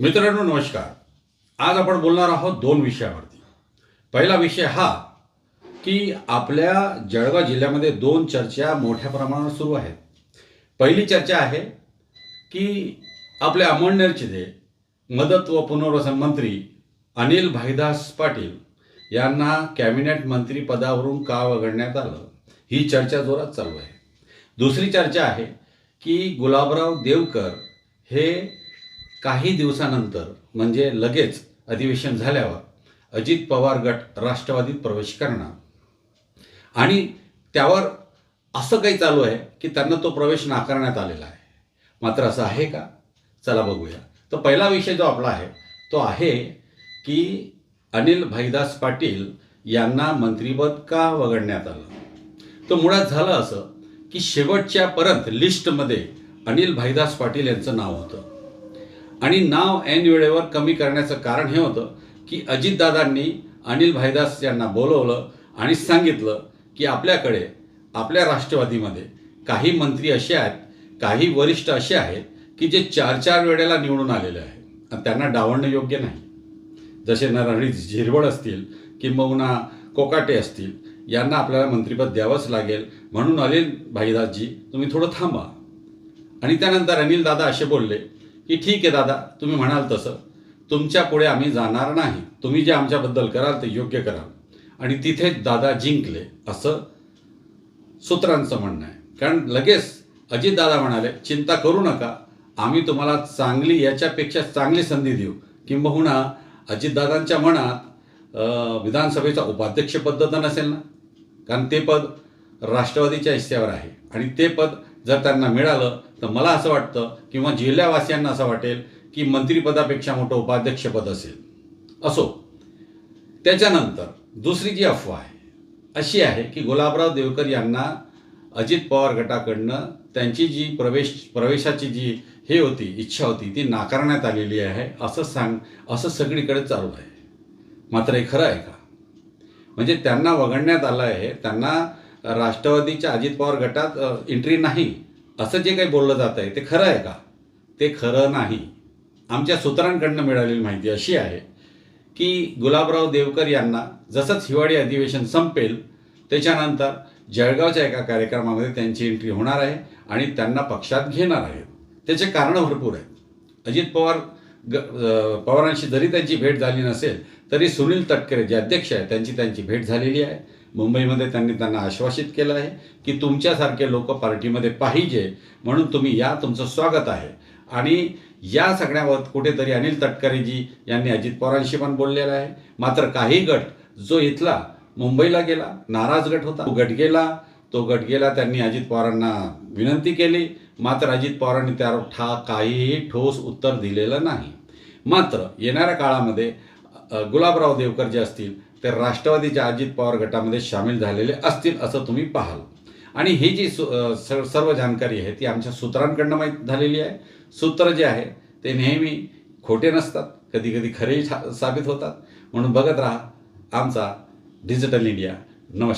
मित्रांनो नमस्कार. आज आपण बोलणार आहोत दोन विषयावरती. पहिला विषय हा की आपल्या जळगाव जिल्ह्यामध्ये दोन चर्चा मोठ्या प्रमाणावर सुरू आहेत. पहिली चर्चा आहे की आपले अमळनेरचे जे मदत व पुनर्वसन मंत्री अनिल भाईदास पाटील यांना कॅबिनेट मंत्री पदावरून का वगळण्यात आलं? ही चर्चा जोरात चालू आहे. दुसरी चर्चा आहे की गुलाबराव देवकर हे काही दिवसानंतर म्हणजे लगेच अधिवेशन झाल्यावर अजित पवार गट राष्ट्रवादीत प्रवेश करणार. आणि त्यावर असं काही चालू आहे की त्यांना तो प्रवेश नाकारण्यात आलेला आहे. मात्र असं आहे का? चला बघूया. तर पहिला विषय जो आपला आहे तो आहे की अनिल भाईदास पाटील यांना मंत्रीपद का वगळण्यात आलं? तर मुळात झालं असं की शेवटच्या परत लिस्टमध्ये अनिल भाईदास पाटील यांचं नाव होतं. आणि नाव ऐन वेळेवर कमी करण्याचं कारण हे होतं की अजितदादांनी अनिल भाईदास यांना बोलवलं आणि सांगितलं की आपल्याकडे आपल्या राष्ट्रवादीमध्ये काही मंत्री असे आहेत काही वरिष्ठ असे आहेत की जे चार चार वेळेला निवडून आलेले आहेत. आणि त्यांना डावणं योग्य नाही. जसे नरहरी झिरवळ असतील किंबहुना कोकाटे असतील यांना आपल्याला मंत्रिपद द्यावंच लागेल. म्हणून अनिल भाईदासजी तुम्ही थोडं थांबा. आणि त्यानंतर अनिल दादा असे बोलले की ठीक आहे दादा तुम्ही म्हणाल तसं. तुमच्यापुढे आम्ही जाणार नाही. तुम्ही जे आमच्याबद्दल कराल ते योग्य कराल. आणि तिथेच दादा जिंकले असं सूत्रांचं म्हणणं आहे. कारण लगेच अजितदादा म्हणाले चिंता करू नका. आम्ही तुम्हाला चांगली याच्यापेक्षा चांगली संधी देऊ. किंबहुना अजितदादांच्या मनात विधानसभेचा उपाध्यक्षपद तर नसेल ना? कारण ते पद राष्ट्रवादीच्या हिस्स्यावर आहे. आणि ते पद जर त्यांना मिळालं तर मला असं वाटतं किंवा जिल्ह्यावासियांना असं वाटेल की मंत्रिपदापेक्षा मोठं उपाध्यक्षपद असेल. असो. त्याच्यानंतर दुसरी जी अफवा आहे अशी आहे की गुलाबराव देवकर यांना अजित पवार गटाकडनं त्यांची जी प्रवेश प्रवेशाची जी हे होती इच्छा होती ती नाकारण्यात आलेली आहे असं सांग असं सगळीकडे चालू आहे. मात्र हे खरं आहे का? म्हणजे त्यांना वगळण्यात आलं आहे त्यांना राष्ट्रवादीच्या अजित पवार गटात एंट्री नाही. असं जे काही बोललं जात आहे ते खरं आहे का? ते खरं नाही. आमच्या सूत्रांकडनं मिळालेली माहिती अशी आहे की गुलाबराव देवकर यांना जसंच हिवाळी अधिवेशन संपेल त्याच्यानंतर जळगावच्या एका कार्यक्रमामध्ये त्यांची एंट्री होणार आहे आणि त्यांना पक्षात घेणार आहेत. त्याचे कारणं भरपूर आहेत. अजित पवार ग पवारांशी जरी त्यांची भेट झाली नसेल तरी सुनील तटकरे जे अध्यक्ष आहेत त्यांची त्यांची भेट झालेली आहे. मुंबईमध्ये त्यांनी त्यांना आश्वासित केलं आहे की तुमच्यासारखे लोक पार्टीमध्ये पाहिजे म्हणून तुम्ही या तुमचं स्वागत आहे. आणि या सगळ्यावर कुठेतरी अनिल तटकरेजी यांनी अजित पवारांशी पण बोललेलं आहे. मात्र काही गट जो इथला मुंबईला गेला नाराज गट होता. तो गट गेला तो गट गेला त्यांनी अजित पवारांना विनंती केली. मात्र अजित पवारांनी त्यावर ठा काहीही ठोस उत्तर दिलेलं नाही. मात्र येणाऱ्या काळामध्ये गुलाबराव देवकर जे असतील ते राष्ट्रवादीच्या अजित पवार गटामध्ये सामील झालेले असतील असं तुम्ही पाहाल. आणि ही जी सु सर्व जानकारी आहे ती आमच्या सूत्रांकडनं माहीत झालेली आहे. सूत्र जे आहे ते नेहमी खोटे नसतात. कधी कधी खरेही साबित होतात. म्हणून बघत राहा आमचा डिजिटल इंडिया नमस्कार.